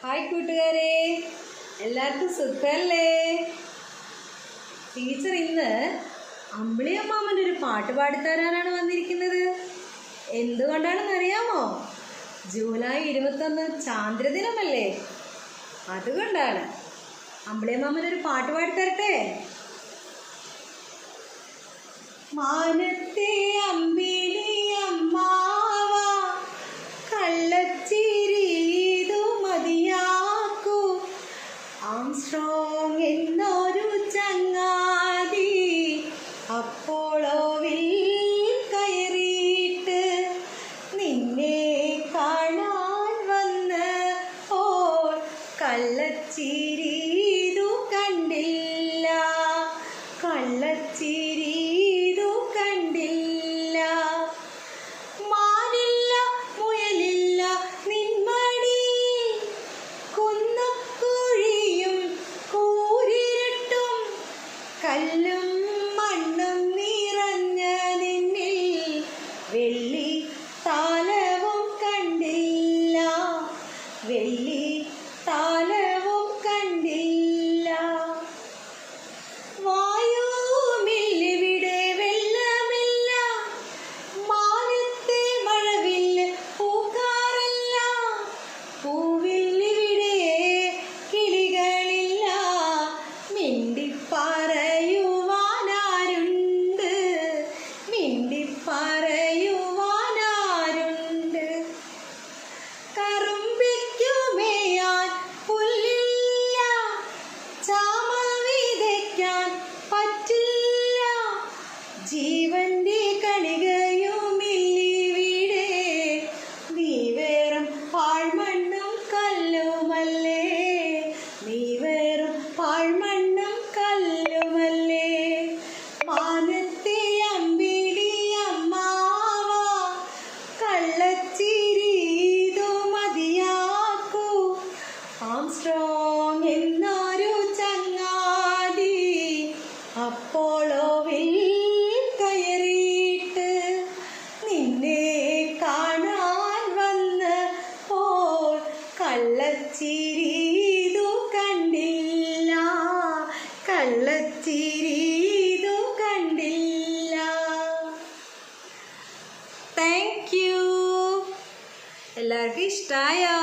Hi കൂട്ടുകാരെ. എല്ലാവർക്കും സുഖമല്ലേ ടീച്ചർ ഇന്ന് അമ്പിളിയമ്മാമന്റെ ഒരു പാട്ട് പാടിത്തരാനാണ് വന്നിരിക്കുന്നത്. എന്തുകൊണ്ടാണെന്ന് അറിയാമോ ജൂലൈ ഇരുപത്തൊന്ന് ചാന്ദ്രദിനമല്ലേ? അതുകൊണ്ടാണ്. അമ്പിളിയമ്മാമൻ ഒരു പാട്ട് പാടിത്തരട്ടെ? മാനത്തെ അമ്പിളി കള്ളച്ചിരിതു ചാമ വിതയ്ക്കാൻ പറ്റില്ല. ജീവന്റെ കണികയുമില്ലിവിടെ കള്ളച്ചിരിതു കണ്ടില്ല. കള്ളച്ചിരീതു കണ്ടില്ല. താങ്ക് യു എല്ലാവർക്കും ഇഷ്ടമായോ